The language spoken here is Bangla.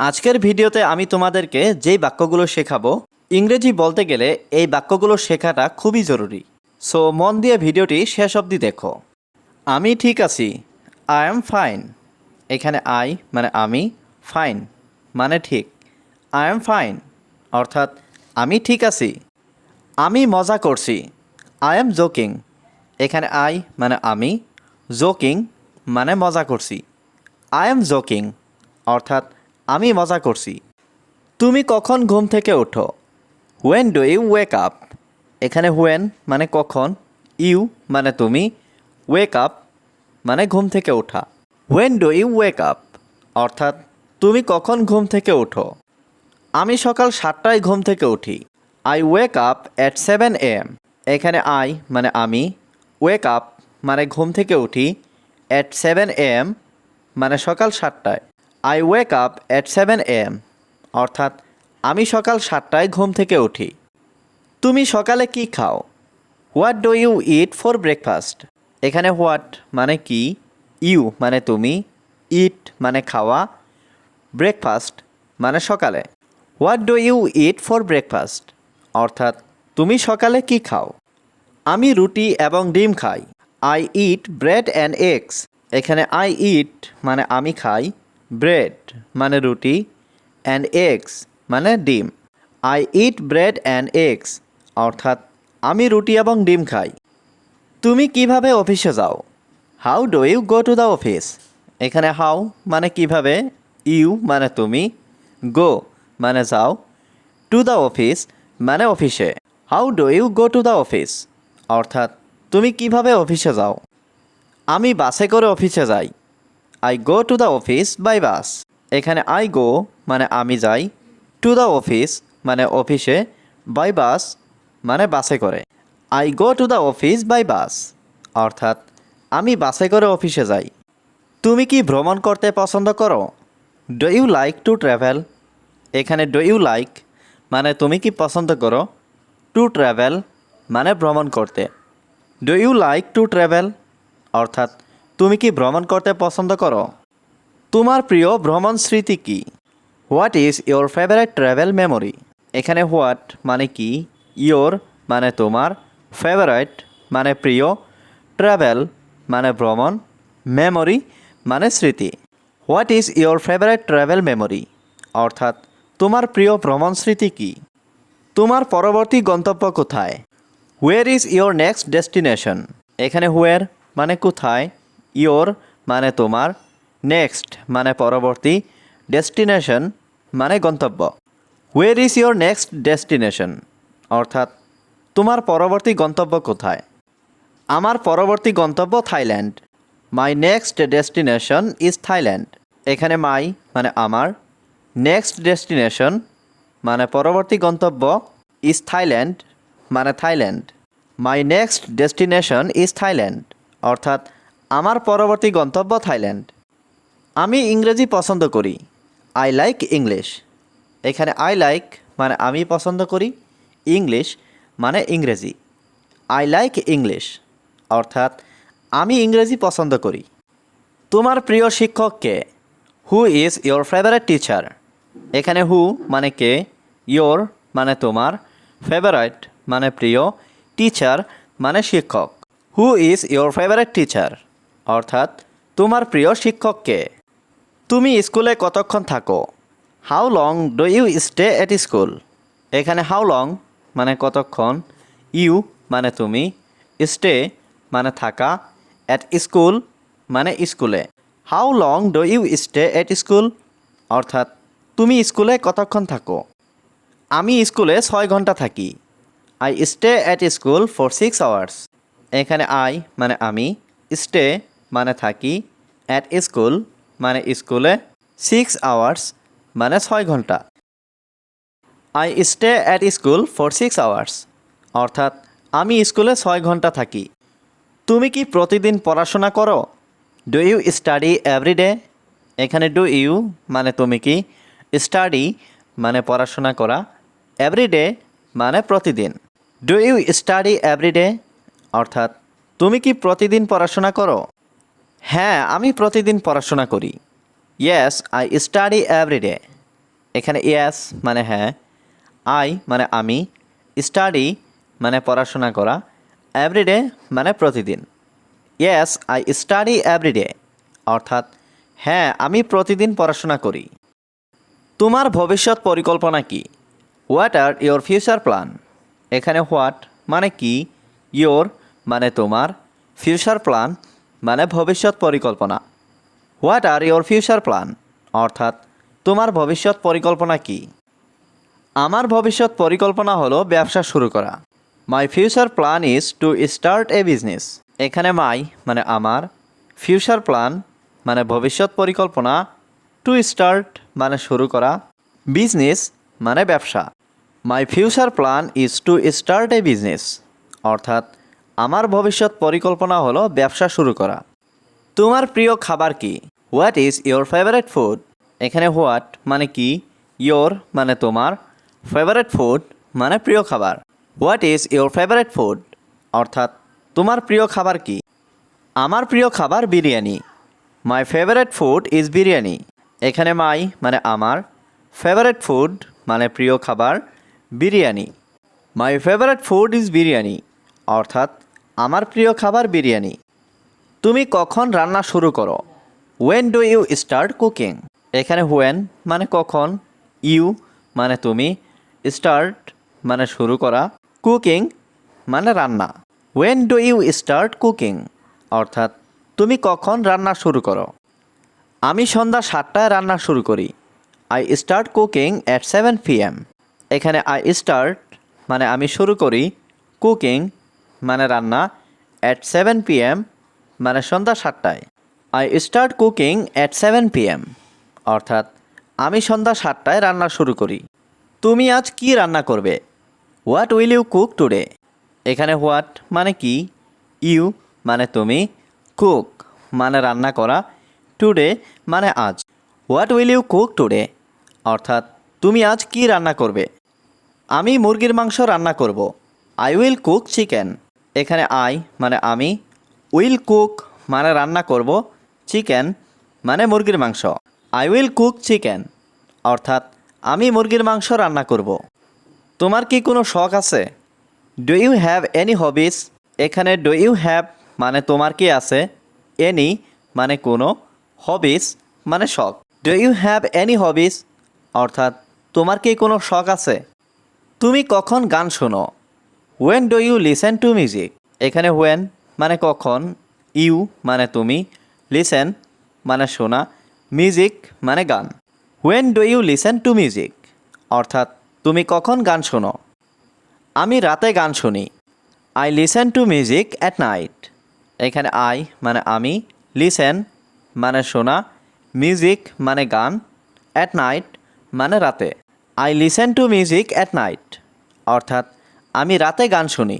আজকের ভিডিওতে আমি তোমাদেরকে যেই বাক্যগুলো শেখাবো, ইংরেজি বলতে গেলে এই বাক্যগুলো শেখাটা খুবই জরুরি। সো মন দিয়ে ভিডিওটি শেষ অবধি দেখো। আমি ঠিক আছি। আই এম ফাইন এখানে আই মানে আমি ফাইন মানে ঠিক। আই এম ফাইন অর্থাৎ আমি ঠিক আছি। আমি মজা করছি। আই এম জোকিং এখানে আই মানে আমি জোকিং মানে মজা করছি। আই এম জোকিং অর্থাৎ আমি মজা করছি। তুমি কখন ঘুম থেকে ওঠো? When do you wake up এখানে হোয়েন মানে কখন ইউ মানে তুমি ওয়েক আপ মানে ঘুম থেকে ওঠা। When do you wake up অর্থাৎ তুমি কখন ঘুম থেকে ওঠো? আমি সকাল সাতটায় ঘুম থেকে উঠি। I wake up at seven M এখানে আই মানে আমি ওয়েক আপ মানে ঘুম থেকে উঠি অ্যাট সেভেন এম মানে সকাল সাতটায়। I wake up at seven AM অর্থাৎ আমি সকাল সাতটায় ঘুম থেকে উঠি। তুমি সকালে কি খাও? What do you eat for breakfast এখানে হোয়াট মানে কি? ইউ মানে তুমি। ইট মানে খাওয়া। ব্রেকফাস্ট মানে সকালে। What do you eat for breakfast অর্থাৎ তুমি সকালে কি খাও? আমি রুটি এবং ডিম খাই। I eat bread and eggs এখানে আই ইট মানে আমি খাই। ব্রেড মানে রুটি অ্যান্ড এগস মানে ডিম। I eat bread and eggs অর্থাৎ আমি রুটি এবং ডিম খাই। তুমি কীভাবে অফিসে যাও? How do you go to the office এখানে হাউ মানে কীভাবে ইউ মানে তুমি গো মানে যাও টু দ্য অফিস মানে অফিসে। How do you go to the office অর্থাৎ তুমি কীভাবে অফিসে যাও? আমি বাসে করে অফিসে যাই। I go to the office by bus এখানে আই গো মানে আমি যাই। টু দ্য অফিস মানে অফিসে বাই বাস মানে বাসে করে। I go to the office by bus অর্থাৎ আমি বাসে করে অফিসে যাই। তুমি কি ভ্রমণ করতে পছন্দ করো? Do you like to travel এখানে ডু ইউ লাইক মানে তুমি কি পছন্দ করো? টু ট্রাভেল মানে ভ্রমণ করতে। Do you like to travel অর্থাৎ তুমি কি ভ্রমণ করতে পছন্দ করো? তোমার প্রিয় ভ্রমণ স্মৃতি কি? What is your favourite travel memory এখানে হোয়াট মানে কি? ইয়োর মানে তোমার। ফেভারাইট মানে প্রিয়। ট্রাভেল মানে ভ্রমণ। মেমোরি মানে স্মৃতি। What is your favourite travel memory অর্থাৎ, তোমার প্রিয় ভ্রমণ স্মৃতি কী? তোমার পরবর্তী গন্তব্য কোথায়? Where is your next destination এখানে হোয়ার মানে কোথায়? ইয়োর মানে তোমার, নেক্সট মানে পরবর্তী, ডেস্টিনেশন মানে গন্তব্য। Where is your next destination অর্থাৎ, তোমার পরবর্তী গন্তব্য কোথায়? আমার পরবর্তী গন্তব্য Thailand. My next destination is Thailand. এখানে মাই মানে আমার। নেক্সট ডেস্টিনেশন মানে পরবর্তী গন্তব্য ইজ থাইল্যান্ড মানে Thailand. My next destination is Thailand. অর্থাৎ আমার পরবর্তী গন্তব্য থাইল্যান্ড। আমি ইংরেজি পছন্দ করি। আই লাইক ইংলিশ এখানে আই লাইক মানে আমি পছন্দ করি। ইংলিশ মানে ইংরেজি। আই লাইক ইংলিশ অর্থাৎ আমি ইংরেজি পছন্দ করি। তোমার প্রিয় শিক্ষক কে? Who is your favourite teacher এখানে হু মানে কে? ইয়োর মানে তোমার। ফেভারাইট মানে প্রিয়। টিচার মানে শিক্ষক। Who is your favourite teacher অর্থাৎ, তোমার প্রিয় শিক্ষককে। তুমি স্কুলে কতক্ষণ থাকো? How long do you stay at school এখানে হাউ লং মানে কতক্ষণ? ইউ মানে তুমি। স্টে মানে থাকা। অ্যাট স্কুল মানে স্কুলে। How long do you stay at school অর্থাৎ, তুমি স্কুলে কতক্ষণ থাকো? আমি স্কুলে ছয় ঘণ্টা থাকি। I stay at school for six hours এখানে আই মানে আমি। স্টে মানে থাকি অ্যাট স্কুল মানে স্কুলে সিক্স আওয়ার্স মানে ছয় ঘণ্টা। I stay at school for six hours অর্থাৎ আমি স্কুলে ছয় ঘণ্টা থাকি। তুমি কি প্রতিদিন পড়াশোনা করো? Do you study every day এখানে ডু ইউ মানে তুমি কি স্টাডি মানে পড়াশোনা করা এভরিডে মানে প্রতিদিন। ডু ইউ স্টাডি এভরিডে অর্থাৎ তুমি কি প্রতিদিন পড়াশোনা করো? হ্যাঁ আমি প্রতিদিন পড়াশোনা করি। ইয়েস আই স্টাডি এভরিডে এখানে ইয়াস মানে হ্যাঁ আই মানে আমি স্টাডি মানে পড়াশোনা করা এভরিডে মানে প্রতিদিন। ইয়েস আই স্টাডি এভরিডে অর্থাৎ হ্যাঁ আমি প্রতিদিন পড়াশোনা করি। তোমার ভবিষ্যৎ পরিকল্পনা কি? What are your future plan এখানে হোয়াট মানে কি? ইয়োর মানে তোমার ফিউচার প্ল্যান মানে ভবিষ্যৎ পরিকল্পনা। What are your future plan অর্থাৎ, তোমার ভবিষ্যৎ পরিকল্পনা কি? আমার ভবিষ্যৎ পরিকল্পনা হলো ব্যবসা শুরু করা। My future plan is to start a business এখানে মাই মানে আমার ফিউচার প্ল্যান মানে ভবিষ্যৎ পরিকল্পনা টু স্টার্ট মানে শুরু করা বিজনেস মানে ব্যবসা। My future plan is to start a business অর্থাৎ আমার ভবিষ্যৎ পরিকল্পনা হলো ব্যবসা শুরু করা। তোমার প্রিয় খাবার কি? What is your favourite food এখানে হোয়াট মানে কি? ইয়োর মানে তোমার। ফেভারেট ফুড মানে প্রিয় খাবার। What is your favourite food অর্থাৎ, তোমার প্রিয় খাবার কি? আমার প্রিয় খাবার biryani. My favourite food is biryani. এখানে মাই মানে আমার। ফেভারেট ফুড মানে প্রিয় খাবার, biryani. My favourite food is biryani. অর্থাৎ আমার প্রিয় খাবার বিরিয়ানি। তুমি কখন রান্না শুরু করো? When do you start cooking এখানে হোয়েন মানে কখন ইউ মানে তুমি স্টার্ট মানে শুরু করা কুকিং মানে রান্না। When do you start cooking অর্থাৎ, তুমি কখন রান্না শুরু করো? আমি সন্ধ্যা সাতটায় রান্না শুরু করি। I start cooking at seven P M এখানে আই স্টার্ট মানে আমি শুরু করি কুকিং মানে রান্না অ্যাট সেভেন পি এম মানে সন্ধ্যা সাতটায়। I start cooking at seven P M অর্থাৎ আমি সন্ধ্যা সাতটায় রান্না শুরু করি। তুমি আজ কি রান্না করবে? What will you cook today এখানে হোয়াট মানে কি? ইউ মানে তুমি। কুক মানে রান্না করা। টুডে মানে আজ। What will you cook today অর্থাৎ তুমি আজ কি রান্না করবে? আমি মুরগির মাংস রান্না করব। আই উইল কুক চিকেন এখানে আই মানে আমি উইল কুক মানে রান্না করব চিকেন মানে মুরগির মাংস। আই উইল কুক চিকেন অর্থাৎ আমি মুরগির মাংস রান্না করব। তোমার কি কোনো শখ আছে? Do you have any hobbies এখানে ডু ইউ হ্যাভ মানে তোমার কি আছে? এনি মানে কোনো হবিস মানে শখ। Do you have any hobbies অর্থাৎ তোমার কি কোনো শখ আছে? তুমি কখন গান শোনো? When do you listen to music এখানে ওয়েন মানে কখন ইউ মানে তুমি লিসেন মানে শোনা মিউজিক মানে গান। When do you listen to music অর্থাৎ, তুমি কখন গান শোনো? আমি রাতে গান শুনি। I listen to music at night এখানে আই মানে আমি লিসেন মানে শোনা মিউজিক মানে গান অ্যাট নাইট মানে রাতে। I listen to music at night অর্থাৎ আমি রাতে গান শুনি।